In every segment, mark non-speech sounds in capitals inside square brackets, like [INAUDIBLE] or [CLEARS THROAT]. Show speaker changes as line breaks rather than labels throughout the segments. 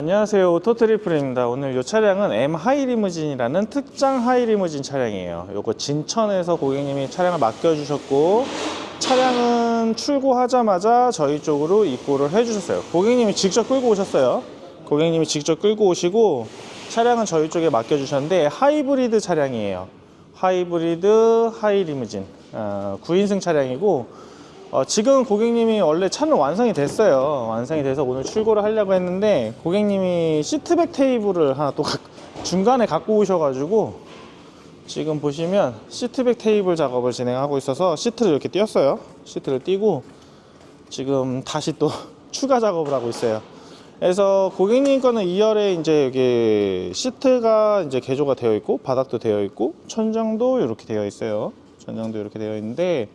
안녕하세요. 오토트리플입니다. 오늘 이 차량은 M 하이리무진이라는 특장 하이리무진 차량이에요. 요거 진천에서 고객님이 차량을 맡겨주셨고 차량은 출고하자마자 저희 쪽으로 입고를 해주셨어요. 고객님이 직접 끌고 오셨어요. 고객님이 직접 끌고 오시고 차량은 저희 쪽에 맡겨주셨는데 하이브리드 차량이에요. 하이브리드 하이리무진. 어, 9인승 차량이고 어, 지금 고객님이 원래 차는 완성이 됐어요. 완성이 돼서 오늘 출고를 하려고 했는데 고객님이 시트백 테이블을 하나 또 각- 중간에 갖고 오셔가지고 지금 보시면 시트백 테이블 작업을 진행하고 있어서 시트를 이렇게 띄었어요. 시트를 띄고 지금 다시 또 [LAUGHS] 추가 작업을 하고 있어요. 그래서 고객님 거는 2열에 이제 여기 시트가 이제 개조가 되어 있고 바닥도 되어 있고 천장도 이렇게 되어 있어요. 천장도 이렇게 되어 있는데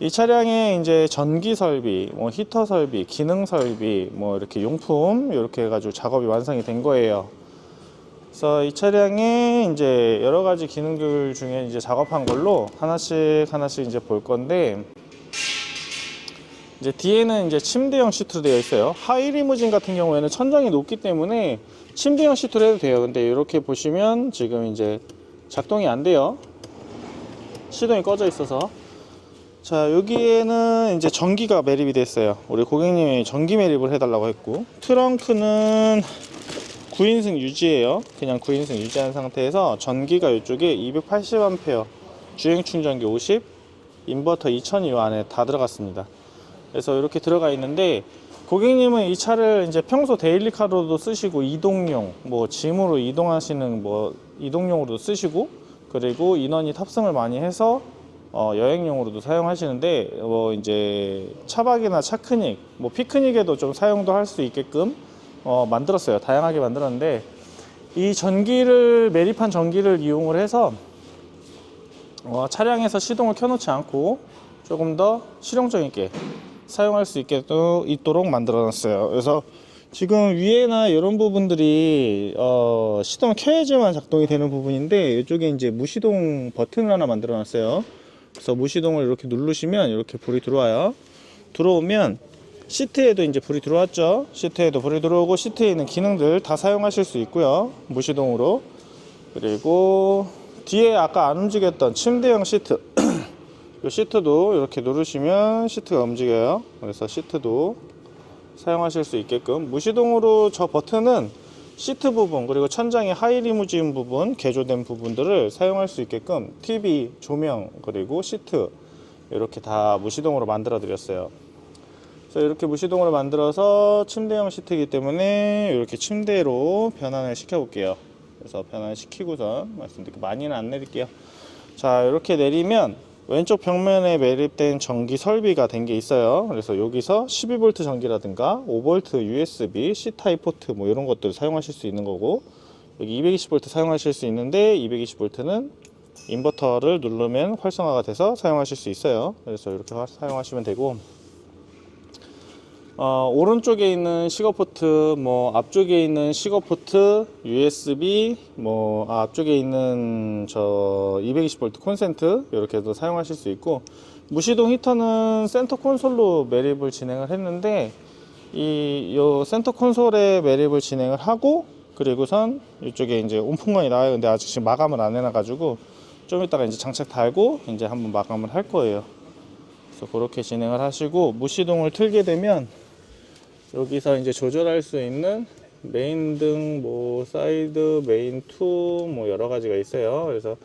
이 차량에 이제 전기 설비, 뭐 히터 설비, 기능 설비, 뭐 이렇게 용품 이렇게 해가지고 작업이 완성이 된 거예요. 그래서 이 차량에 이제 여러 가지 기능들 중에 이제 작업한 걸로 하나씩 하나씩 이제 볼 건데 이제 뒤에는 이제 침대형 시트로 되어 있어요. 하이리무진 같은 경우에는 천장이 높기 때문에 침대형 시트로 해도 돼요. 근데 이렇게 보시면 지금 이제 작동이 안 돼요. 시동이 꺼져 있어서 자 여기에는 이제 전기가 매립이 됐어요. 우리 고객님이 전기 매립을 해달라고 했고 트렁크는 9인승 유지예요. 그냥 9인승 유지한 상태에서 전기가 이쪽에 280A 주행 충전기 50 인버터 2000이 안에 다 들어갔습니다. 그래서 이렇게 들어가 있는데 고객님은 이 차를 이제 평소 데일리카로도 쓰시고 이동용 뭐 짐으로 이동하시는 뭐 이동용으로도 쓰시고 그리고 인원이 탑승을 많이 해서 어, 여행용으로도 사용하시는데 뭐 이제 차박이나 차크닉, 뭐 피크닉에도 좀 사용도 할 수 있게끔 어, 만들었어요. 다양하게 만들었는데 이 전기를 매립한 전기를 이용을 해서 어, 차량에서 시동을 켜놓지 않고 조금 더 실용적 있게 사용할 수 있게 또 있도록 만들어 놨어요. 그래서 지금 위에나 이런 부분들이 어, 시동을 켜야지만 작동이 되는 부분인데 이쪽에 이제 무시동 버튼을 하나 만들어 놨어요. 그래서 무시동을 이렇게 누르시면 이렇게 불이 들어와요. 들어오면 시트에도 이제 불이 들어왔죠. 시트에도 불이 들어오고 시트에 있는 기능들 다 사용하실 수 있고요. 무시동으로. 그리고 뒤에 아까 안 움직였던 침대형 시트. [CLEARS THROAT] 이 시트도 이렇게 누르시면 시트가 움직여요. 그래서 시트도 사용하실 수 있게끔 무시동으로 저 버튼은 시트 부분 그리고 천장의 하이리무진 부분 개조된 부분들을 사용할 수 있게끔 TV 조명 그리고 시트 이렇게 다 무시동으로 만들어 드렸어요. 그래서 이렇게 무시동으로 만들어서 침대형 시트이기 때문에 이렇게 침대로 변환을 시켜 볼게요. 그래서 변환 시키고선 말씀드릴게요. 많이는 안 내릴게요. 자 이렇게 내리면 왼쪽 벽면에 매립된 전기 설비가 된 게 있어요. 그래서 여기서 12V 전기라든가 5V USB, C타입 포트 뭐 이런 것들 사용하실 수 있는 거고 여기 220V 사용하실 수 있는데 220V는 인버터를 누르면 활성화가 돼서 사용하실 수 있어요. 그래서 이렇게 화- 사용하시면 되고 어, 오른쪽에 있는 시거 포트, 뭐 앞쪽에 있는 시거 포트, USB, 뭐 아, 앞쪽에 있는 저 220V 콘센트 이렇게도 사용하실 수 있고 무시동 히터는 센터 콘솔로 매립을 진행을 했는데 이 요 센터 콘솔에 매립을 진행을 하고 그리고선 이쪽에 이제 온풍관이 나와요. 근데 아직 지금 마감을 안 해놔가지고 좀 이따가 이제 장착 달고 이제 한번 마감을 할 거예요. 그래서 그렇게 진행을 하시고 무시동을 틀게 되면 여기서 이제 조절할 수 있는 메인 등, 뭐 사이드, 메인 2, 뭐 여러 가지가 있어요. 그래서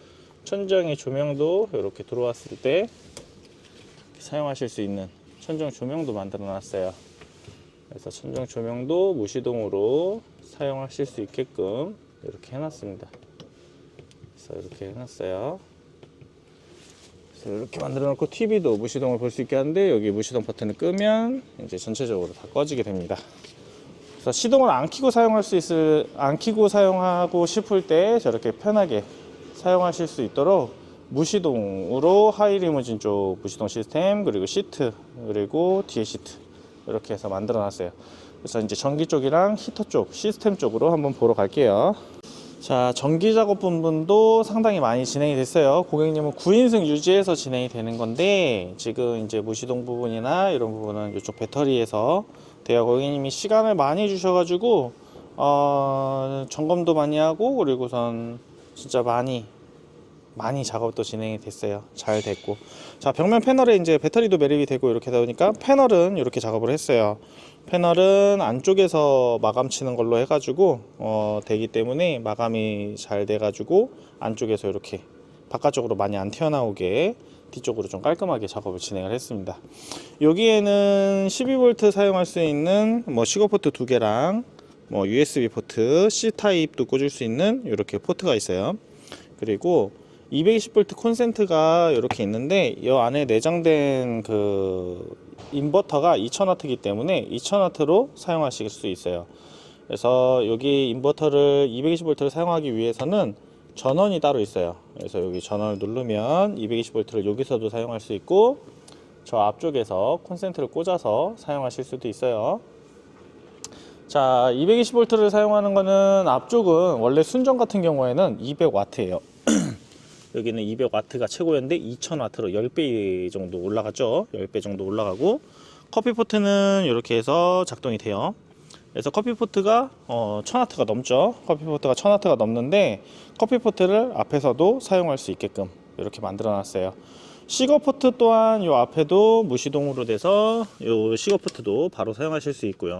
천장의 조명도 이렇게 들어왔을 때 사용하실 수 있는 천정 조명도 만들어 놨어요. 그래서 천정 조명도 무시동으로 사용하실 수 있게끔 이렇게 해놨습니다. 그래서 이렇게 해놨어요. 이렇게 만들어 놓고 TV도 무시동을 볼 수 있게 하는데 여기 무시동 버튼을 끄면 이제 전체적으로 다 꺼지게 됩니다. 그래서 시동을 안 켜고 사용할 수 있을 안 켜고 사용하고 싶을 때 저렇게 편하게 사용하실 수 있도록 무시동으로 하이리무진 쪽 무시동 시스템 그리고 시트 그리고 뒤에 시트 이렇게 해서 만들어 놨어요. 그래서 이제 전기 쪽이랑 히터 쪽 시스템 쪽으로 한번 보러 갈게요. 자, 전기 작업 부분도 상당히 많이 진행이 됐어요. 고객님은 9인승 유지해서 진행이 되는 건데, 지금 이제 무시동 부분이나 이런 부분은 이쪽 배터리에서 대여 고객님이 시간을 많이 주셔가지고, 어, 점검도 많이 하고 그리고선 진짜 많이 많이 작업도 진행이 됐어요. 잘 됐고. 자, 벽면 패널에 이제 배터리도 매립이 되고 이렇게 되다 보니까 패널은 이렇게 작업을 했어요. 패널은 안쪽에서 마감 치는 걸로 해가지고 어, 되기 때문에 마감이 잘 돼가지고 안쪽에서 이렇게 바깥쪽으로 많이 안 튀어나오게 뒤쪽으로 좀 깔끔하게 작업을 진행을 했습니다. 여기에는 12V 사용할 수 있는 뭐 시거 포트 두 개랑 뭐 USB 포트, C 타입도 꽂을 수 있는 이렇게 포트가 있어요. 그리고 220V 콘센트가 이렇게 있는데 이 안에 내장된 그 인버터가 2000W이기 때문에 2000W로 사용하실 수 있어요. 그래서 여기 인버터를 220V를 사용하기 위해서는 전원이 따로 있어요. 그래서 여기 전원을 누르면 220V를 여기서도 사용할 수 있고 저 앞쪽에서 콘센트를 꽂아서 사용하실 수도 있어요. 자, 220V를 사용하는 거는 앞쪽은 원래 순정 같은 경우에는 200W예요. 여기는 200W가 최고였는데 2000W로 10배 정도 올라갔죠. 10배 정도 올라가고 커피포트는 이렇게 해서 작동이 돼요. 그래서 커피포트가 어, 1000W가 넘죠. 커피포트가 1000W가 넘는데 커피포트를 앞에서도 사용할 수 있게끔 이렇게 만들어 놨어요. 시거포트 또한 이 앞에도 무시동으로 돼서 이 시거포트도 바로 사용하실 수 있고요.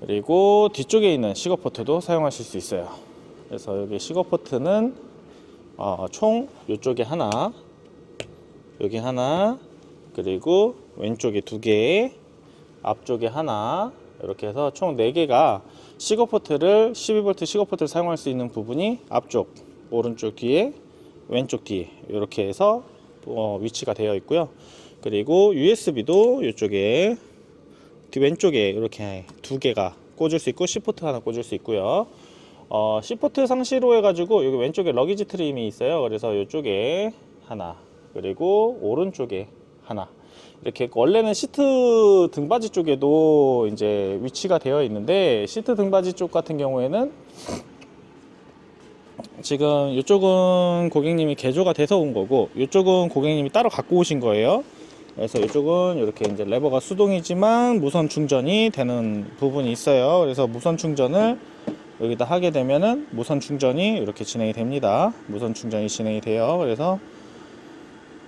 그리고 뒤쪽에 있는 시거포트도 사용하실 수 있어요. 그래서 여기 시거포트는 어, 총 이쪽에 하나, 여기 하나, 그리고 왼쪽에 두 개, 앞쪽에 하나 이렇게 해서 총 4개가 시거포트를 12V 시거포트를 사용할 수 있는 부분이 앞쪽, 오른쪽 뒤에, 왼쪽 뒤에 이렇게 해서 어, 위치가 되어 있고요. 그리고 USB도 이쪽에 뒤 왼쪽에 이렇게 두 개가 꽂을 수 있고 C포트 하나 꽂을 수 있고요. 어, C포트 상시로 해가지고 여기 왼쪽에 러기지 트림이 있어요. 그래서 이쪽에 하나 그리고 오른쪽에 하나 이렇게 원래는 시트 등받이 쪽에도 이제 위치가 되어 있는데 시트 등받이 쪽 같은 경우에는 지금 이쪽은 고객님이 개조가 돼서 온 거고 이쪽은 고객님이 따로 갖고 오신 거예요. 그래서 이쪽은 이렇게 이제 레버가 수동이지만 무선 충전이 되는 부분이 있어요. 그래서 무선 충전을 여기다 하게 되면은 무선 충전이 이렇게 진행이 됩니다. 무선 충전이 진행이 돼요. 그래서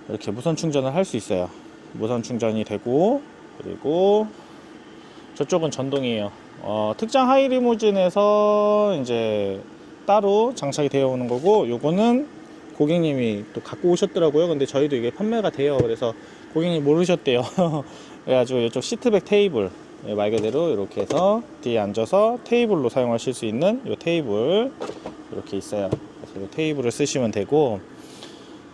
이렇게 무선 충전을 할 수 있어요. 무선 충전이 되고 그리고 저쪽은 전동이에요. 어, 특장 하이 리무진에서 이제 따로 장착이 되어 오는 거고 요거는 고객님이 또 갖고 오셨더라고요. 근데 저희도 이게 판매가 돼요. 그래서 고객님 모르셨대요. [LAUGHS] 그래가지고 이쪽 시트백 테이블 예, 말 그대로 이렇게 해서 뒤에 앉아서 테이블로 사용하실 수 있는 이 테이블 이렇게 있어요. 그래서 이 테이블을 쓰시면 되고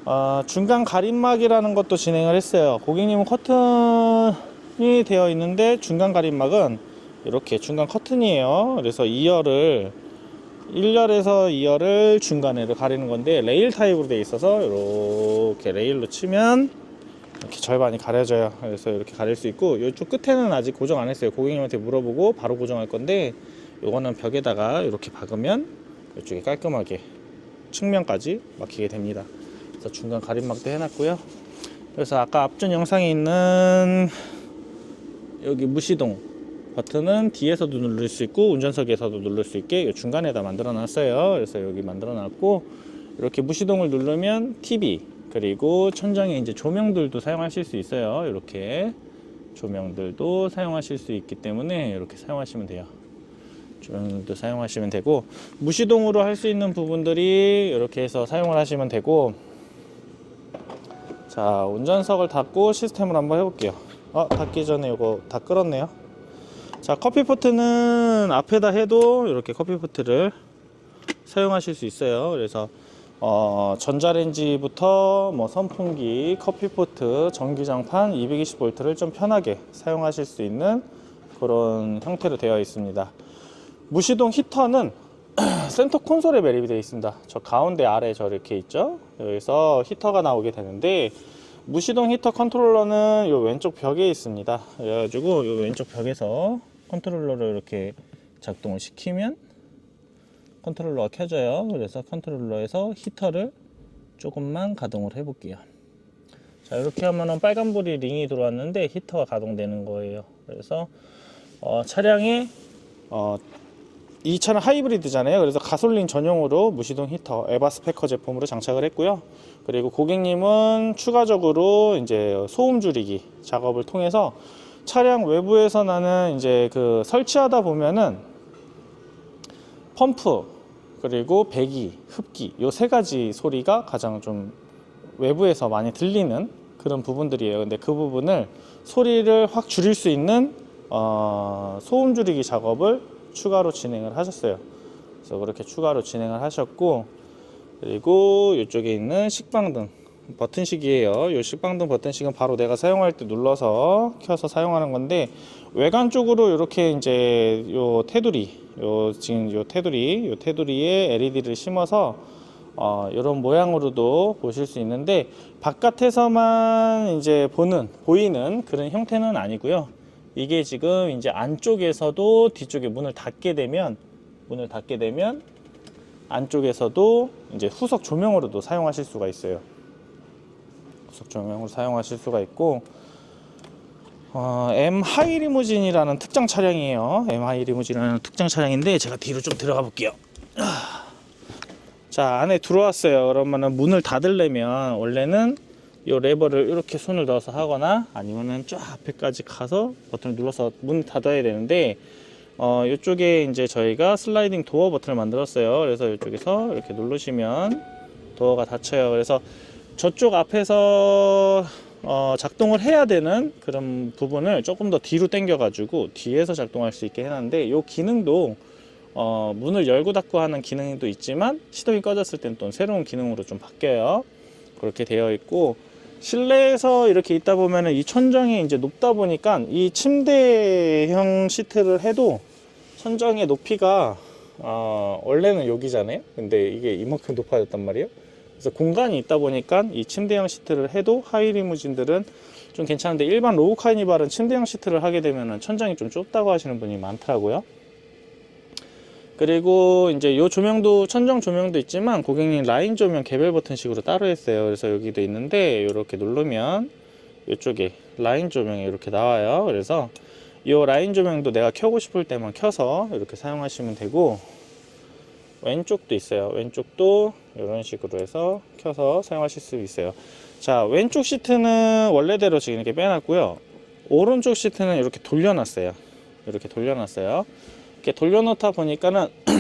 어, 중간 가림막이라는 것도 진행을 했어요. 고객님은 커튼이 되어 있는데 중간 가림막은 이렇게 중간 커튼이에요. 그래서 2열을 1열에서 2열을 중간에를 가리는 건데 레일 타입으로 되어 있어서 이렇게 레일로 치면 이렇게 절반이 가려져요. 그래서 이렇게 가릴 수 있고 이쪽 끝에는 아직 고정 안 했어요. 고객님한테 물어보고 바로 고정할 건데 이거는 벽에다가 이렇게 박으면 이쪽에 깔끔하게 측면까지 막히게 됩니다. 그래서 중간 가림막도 해놨고요. 그래서 아까 앞전 영상에 있는 여기 무시동 버튼은 뒤에서도 누를 수 있고 운전석에서도 누를 수 있게 이 중간에다 만들어 놨어요. 그래서 여기 만들어 놨고 이렇게 무시동을 누르면 TV 그리고 천장에 이제 조명들도 사용하실 수 있어요. 이렇게 조명들도 사용하실 수 있기 때문에 이렇게 사용하시면 돼요. 조명도 사용하시면 되고 무시동으로 할 수 있는 부분들이 이렇게 해서 사용을 하시면 되고 자 운전석을 닫고 시스템을 한번 해볼게요. 어 닫기 전에 이거 다 끌었네요. 자 커피포트는 앞에다 해도 이렇게 커피포트를 사용하실 수 있어요. 그래서 어, 전자레인지부터 뭐 선풍기, 커피포트, 전기장판 220V를 좀 편하게 사용하실 수 있는 그런 형태로 되어 있습니다. 무시동 히터는 [CLEARS THROAT] 센터 콘솔에 매립이 되어 있습니다. 저 가운데 아래 저 이렇게 있죠. 여기서 히터가 나오게 되는데 무시동 히터 컨트롤러는 요 왼쪽 벽에 있습니다. 그래가지고 요 왼쪽 벽에서 컨트롤러를 이렇게 작동을 시키면 컨트롤러가 켜져요. 그래서 컨트롤러에서 히터를 조금만 가동을 해 볼게요. 자 이렇게 하면은 빨간불이 링이 들어왔는데 히터가 가동되는 거예요. 그래서 어, 차량의 어, 이 차는 하이브리드잖아요. 그래서 가솔린 전용으로 무시동 히터 에바스 패커 제품으로 장착을 했고요. 그리고 고객님은 추가적으로 이제 소음 줄이기 작업을 통해서 차량 외부에서 나는 이제 그 설치하다 보면은 펌프 그리고 배기, 흡기 요세 가지 소리가 가장 좀 외부에서 많이 들리는 그런 부분들이에요. 근데 그 부분을 소리를 확 줄일 수 있는 어, 소음 줄이기 작업을 추가로 진행을 하셨어요. 그래서 그렇게 추가로 진행을 하셨고 그리고 이쪽에 있는 식방등 버튼식이에요. 이 식방등 버튼식은 바로 내가 사용할 때 눌러서 켜서 사용하는 건데 외관 쪽으로 이렇게 이제 요 테두리, 요 지금 요 테두리, 요 테두리에 LED를 심어서 어, 이런 모양으로도 보실 수 있는데 바깥에서만 이제 보는 보이는 그런 형태는 아니고요. 이게 지금 이제 안쪽에서도 뒤쪽에 문을 닫게 되면 문을 닫게 되면 안쪽에서도 이제 후석 조명으로도 사용하실 수가 있어요. 후석 조명으로 사용하실 수가 있고 어, M 하이 리무진이라는 특장 차량이에요. M 하이 리무진이라는 특장 차량인데 제가 뒤로 좀 들어가 볼게요. 자 안에 들어왔어요. 그러면은 문을 닫으려면 원래는 이 레버를 이렇게 손을 넣어서 하거나 아니면은 쫙 앞에까지 가서 버튼을 눌러서 문 닫아야 되는데 어 이쪽에 이제 저희가 슬라이딩 도어 버튼을 만들었어요. 그래서 이쪽에서 이렇게 누르시면 도어가 닫혀요. 그래서 저쪽 앞에서 어 작동을 해야 되는 그런 부분을 조금 더 뒤로 당겨 가지고 뒤에서 작동할 수 있게 해놨는데 이 기능도 어, 문을 열고 닫고 하는 기능도 있지만 시동이 꺼졌을 땐또 새로운 기능으로 좀 바뀌어요. 그렇게 되어 있고 실내에서 이렇게 있다 보면은 이 천정이 이제 높다 보니까 이 침대형 시트를 해도 천정의 높이가 어, 원래는 여기잖아요. 근데 이게 이만큼 높아졌단 말이에요. 그래서 공간이 있다 보니까 이 침대형 시트를 해도 하이 리무진들은 좀 괜찮은데 일반 로우 카니발은 침대형 시트를 하게 되면은 천장이 좀 좁다고 하시는 분이 많더라고요. 그리고 이제 요 조명도 천정 조명도 있지만 고객님 라인 조명 개별 버튼식으로 따로 했어요. 그래서 여기도 있는데 이렇게 누르면 이쪽에 라인 조명이 이렇게 나와요. 그래서 이 라인 조명도 내가 켜고 싶을 때만 켜서 이렇게 사용하시면 되고 왼쪽도 있어요. 왼쪽도 이런 식으로 해서 켜서 사용하실 수 있어요. 자, 왼쪽 시트는 원래대로 지금 이렇게 빼놨고요. 오른쪽 시트는 이렇게 돌려놨어요. 이렇게 돌려놨어요. 이렇게 돌려놓다 보니까는 [CLEARS THROAT]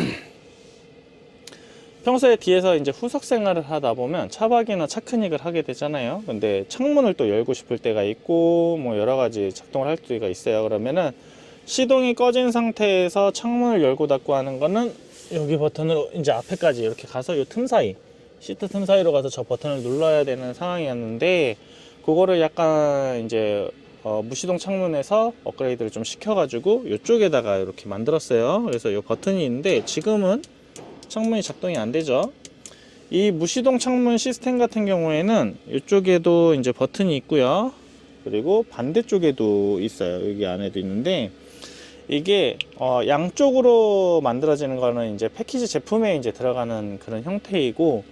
평소에 뒤에서 이제 후석 생활을 하다 보면 차박이나 차크닉을 하게 되잖아요. 근데 창문을 또 열고 싶을 때가 있고 뭐 여러 가지 작동을 할 때가 있어요. 그러면은 시동이 꺼진 상태에서 창문을 열고 닫고 하는 거는 여기 버튼으로 이제 앞에까지 이렇게 가서 요틈 사이 시트 틈 사이로 가서 저 버튼을 눌러야 되는 상황이었는데 그거를 약간 이제 어, 무시동 창문에서 업그레이드를 좀 시켜가지고 이쪽에다가 이렇게 만들었어요. 그래서 이 버튼이 있는데 지금은 창문이 작동이 안 되죠. 이 무시동 창문 시스템 같은 경우에는 이쪽에도 이제 버튼이 있고요. 그리고 반대쪽에도 있어요. 여기 안에도 있는데 이게 어, 양쪽으로 만들어지는 거는 이제 패키지 제품에 이제 들어가는 그런 형태이고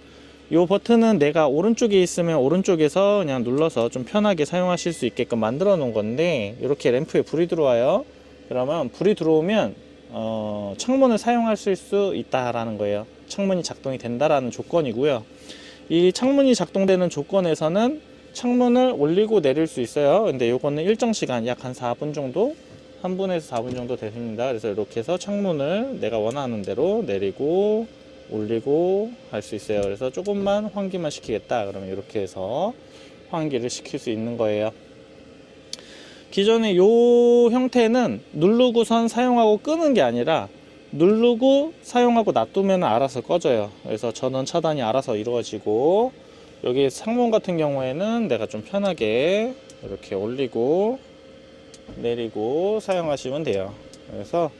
이 버튼은 내가 오른쪽에 있으면 오른쪽에서 그냥 눌러서 좀 편하게 사용하실 수 있게끔 만들어 놓은 건데 이렇게 램프에 불이 들어와요. 그러면 불이 들어오면 어, 창문을 사용하실 수 있다라는 거예요. 창문이 작동이 된다라는 조건이고요. 이 창문이 작동되는 조건에서는 창문을 올리고 내릴 수 있어요. 근데 요거는 일정 시간 약 한 4분 정도 3분에서 4분 정도 됩니다 그래서 이렇게 해서 창문을 내가 원하는 대로 내리고 올리고 할 수 있어요. 그래서 조금만 환기만 시키겠다. 그러면 이렇게 해서 환기를 시킬 수 있는 거예요. 기존의 요 형태는 누르고선 사용하고 끄는 게 아니라 누르고 사용하고 놔두면 알아서 꺼져요. 그래서 전원 차단이 알아서 이루어지고 여기 상문 같은 경우에는 내가 좀 편하게 이렇게 올리고 내리고 사용하시면 돼요. 그래서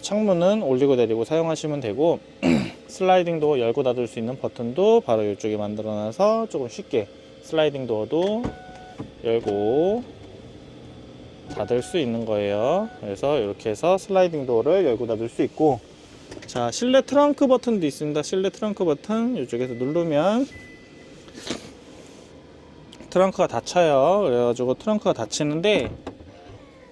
창문은 올리고 내리고 사용하시면 되고 [CLEARS THROAT] 슬라이딩 도어 열고 닫을 수 있는 버튼도 바로 이쪽에 만들어 놔서 조금 쉽게 슬라이딩 도어도 열고 닫을 수 있는 거예요. 그래서 이렇게 해서 슬라이딩 도어를 열고 닫을 수 있고 자 실내 트렁크 버튼도 있습니다. 실내 트렁크 버튼 이쪽에서 누르면 트렁크가 닫혀요. 그래가지고 트렁크가 닫히는데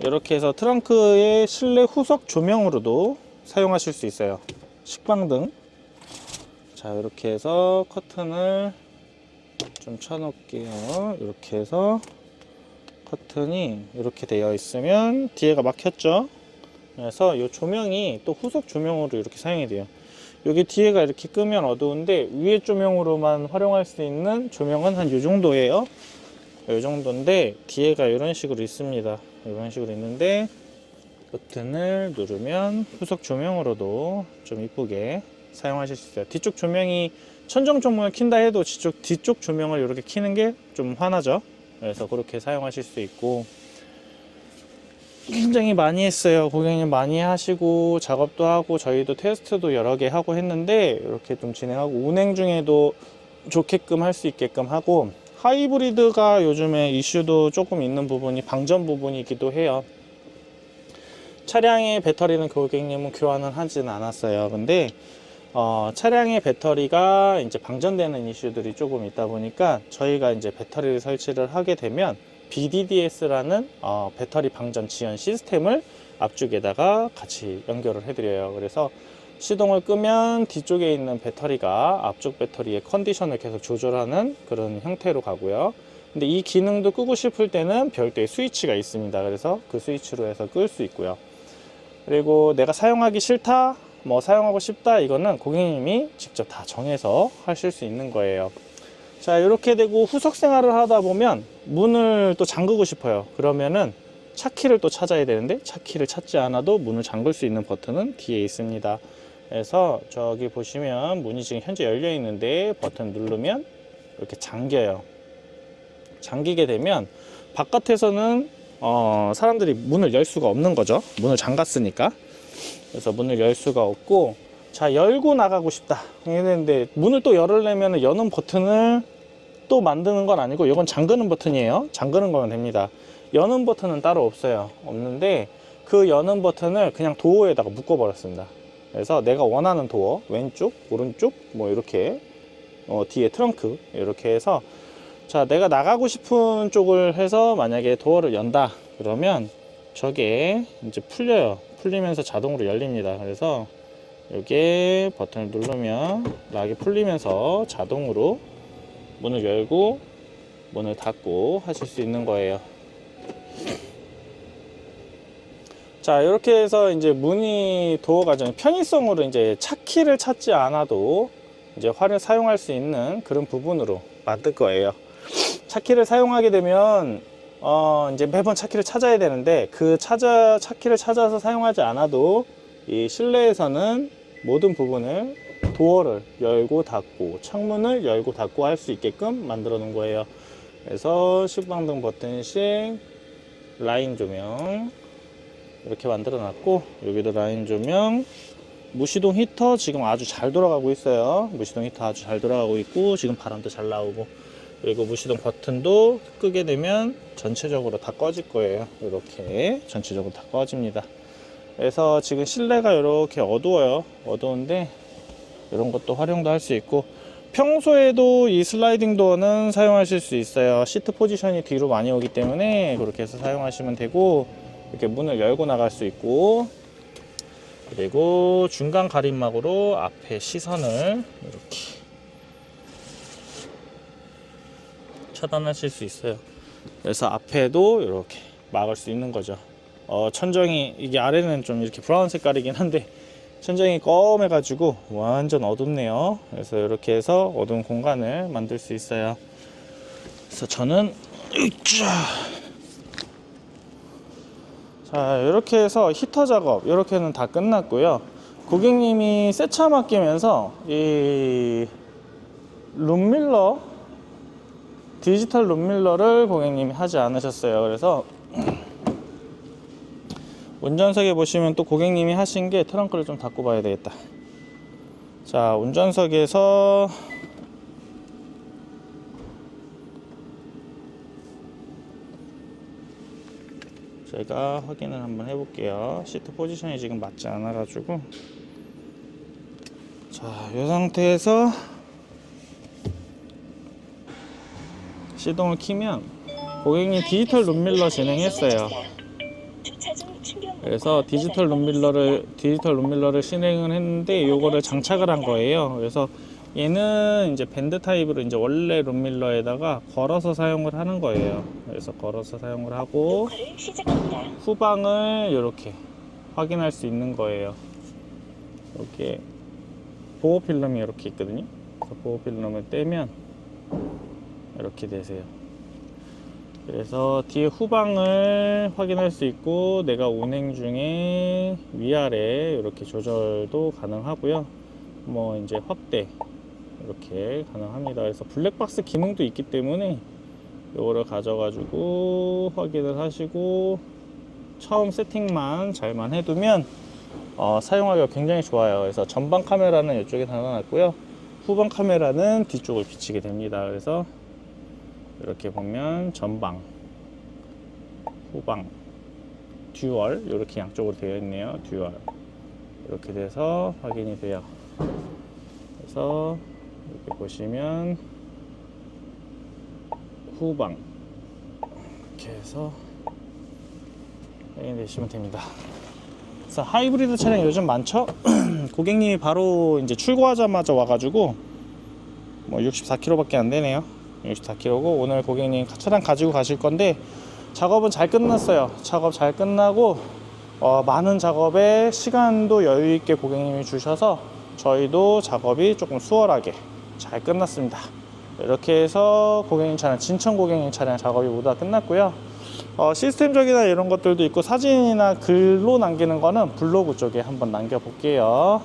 이렇게 해서 트렁크의 실내 후석 조명으로도 사용하실 수 있어요. 식빵등. 자, 이렇게 해서 커튼을 좀 쳐놓을게요. 이렇게 해서 커튼이 이렇게 되어 있으면 뒤에가 막혔죠. 그래서 이 조명이 또 후속 조명으로 이렇게 사용이 돼요. 여기 뒤에가 이렇게 끄면 어두운데 위에 조명으로만 활용할 수 있는 조명은 한 이 정도예요. 이 정도인데 뒤에가 이런 식으로 있습니다. 이런 식으로 있는데 버튼을 누르면 후속 조명으로도 좀 이쁘게 사용하실 수 있어요. 뒤쪽 조명이 천정 조명을 킨다 해도 뒤쪽, 뒤쪽 조명을 이렇게 키는 게좀 환하죠. 그래서 그렇게 사용하실 수 있고 굉장히 많이 했어요. 고객님 많이 하시고 작업도 하고 저희도 테스트도 여러 개 하고 했는데 이렇게 좀 진행하고 운행 중에도 좋게끔 할 수 있게끔 하고 하이브리드가 요즘에 이슈도 조금 있는 부분이 방전 부분이기도 해요. 차량의 배터리는 고객님은 교환을 하진 않았어요. 근데 어, 차량의 배터리가 이제 방전되는 이슈들이 조금 있다 보니까 저희가 이제 배터리를 설치를 하게 되면 BDDS라는 어, 배터리 방전 지연 시스템을 앞쪽에다가 같이 연결을 해드려요. 그래서 시동을 끄면 뒤쪽에 있는 배터리가 앞쪽 배터리의 컨디션을 계속 조절하는 그런 형태로 가고요. 근데 이 기능도 끄고 싶을 때는 별도의 스위치가 있습니다. 그래서 그 스위치로 해서 끌 수 있고요. 그리고 내가 사용하기 싫다, 뭐 사용하고 싶다, 이거는 고객님이 직접 다 정해서 하실 수 있는 거예요. 자, 이렇게 되고 후속 생활을 하다 보면 문을 또 잠그고 싶어요. 그러면은 차키를 또 찾아야 되는데 차키를 찾지 않아도 문을 잠글 수 있는 버튼은 뒤에 있습니다. 그래서 저기 보시면 문이 지금 현재 열려 있는데 버튼 누르면 이렇게 잠겨요. 잠기게 되면 바깥에서는 어, 사람들이 문을 열 수가 없는 거죠. 문을 잠갔으니까. 그래서 문을 열 수가 없고 자 열고 나가고 싶다. 했는데 문을 또 열으려면 여는 버튼을 또 만드는 건 아니고 이건 잠그는 버튼이에요. 잠그는 거면 됩니다. 여는 버튼은 따로 없어요. 없는데 그 여는 버튼을 그냥 도어에다가 묶어 버렸습니다. 그래서 내가 원하는 도어 왼쪽, 오른쪽 뭐 이렇게 어, 뒤에 트렁크 이렇게 해서 자 내가 나가고 싶은 쪽을 해서 만약에 도어를 연다 그러면 저게 이제 풀려요. 풀리면서 자동으로 열립니다. 그래서 여기에 버튼을 누르면 락이 풀리면서 자동으로 문을 열고 문을 닫고 하실 수 있는 거예요. 자 이렇게 해서 이제 문이 도어가 좀 편의성으로 이제 차키를 찾지 않아도 이제 활용 사용할 수 있는 그런 부분으로 만들 거예요. 차키를 사용하게 되면 어 이제 매번 차키를 찾아야 되는데 그 찾아 차키를 찾아서 사용하지 않아도 이 실내에서는 모든 부분을 도어를 열고 닫고 창문을 열고 닫고 할 수 있게끔 만들어 놓은 거예요. 그래서 식방등 버튼식 라인 조명 이렇게 만들어 놨고 여기도 라인 조명 무시동 히터 지금 아주 잘 돌아가고 있어요. 무시동 히터 아주 잘 돌아가고 있고 지금 바람도 잘 나오고 그리고 무시동 버튼도 끄게 되면 전체적으로 다 꺼질 거예요. 이렇게 전체적으로 다 꺼집니다. 그래서 지금 실내가 이렇게 어두워요. 어두운데 이런 것도 활용도 할 수 있고 평소에도 이 슬라이딩 도어는 사용하실 수 있어요. 시트 포지션이 뒤로 많이 오기 때문에 그렇게 해서 사용하시면 되고 이렇게 문을 열고 나갈 수 있고 그리고 중간 가림막으로 앞에 시선을 이렇게 차단하실 수 있어요. 그래서 앞에도 이렇게 막을 수 있는 거죠. 어, 천정이 이게 아래는 좀 이렇게 브라운 색깔이긴 한데 천정이 검해 가지고 완전 어둡네요. 그래서 이렇게 해서 어두운 공간을 만들 수 있어요. 그래서 저는 으쌰. 자 이렇게 해서 히터 작업 이렇게는 다 끝났고요. 고객님이 세차 맡기면서 이 룸밀러 디지털 룸밀러를 고객님이 하지 않으셨어요. 그래서 운전석에 보시면 또 고객님이 하신 게 트렁크를 좀 닫고 봐야 되겠다. 자, 운전석에서 제가 확인을 한번 해볼게요. 시트 포지션이 지금 맞지 않아 가지고 자, 이 상태에서 시동을 키면 고객님 디지털 룸밀러 진행했어요. 그래서 디지털 룸밀러를 디지털 룸밀러를 실행을 했는데 요거를 장착을 한 거예요. 그래서 얘는 이제 밴드 타입으로 이제 원래 룸밀러에다가 걸어서 사용을 하는 거예요. 그래서 걸어서 사용을 하고. 후방을 이렇게 확인할 수 있는 거예요. 이렇게 보호 필름이 이렇게 있거든요. 보호 필름을 떼면 이렇게 되세요. 그래서 뒤에 후방을 확인할 수 있고 내가 운행 중에 위아래 이렇게 조절도 가능하고요. 뭐 이제 확대 이렇게 가능합니다. 그래서 블랙박스 기능도 있기 때문에 이거를 가져가지고 확인을 하시고 처음 세팅만 잘만 해두면 어, 사용하기가 굉장히 좋아요. 그래서 전방 카메라는 이쪽에 달아놨고요. 후방 카메라는 뒤쪽을 비치게 됩니다. 그래서 이렇게 보면 전방, 후방, 듀얼 이렇게 양쪽으로 되어 있네요. 듀얼 이렇게 돼서 확인이 돼요. 그래서 이렇게 보시면 후방 이렇게 해서 확인되시면 됩니다. 그래서 하이브리드 차량 요즘 많죠? [CLEARS THROAT] 고객님이 바로 이제 출고하자마자 와가지고 뭐 64km밖에 안 되네요. 64km고 오늘 고객님 차량 가지고 가실 건데 작업은 잘 끝났어요. 작업 잘 끝나고 어, 많은 작업에 시간도 여유 있게 고객님이 주셔서 저희도 작업이 조금 수월하게 잘 끝났습니다. 이렇게 해서 고객님 차량 진천 고객님 차량 작업이 모두 다 끝났고요. 어, 시스템적이나 이런 것들도 있고 사진이나 글로 남기는 거는 블로그 쪽에 한번 남겨 볼게요.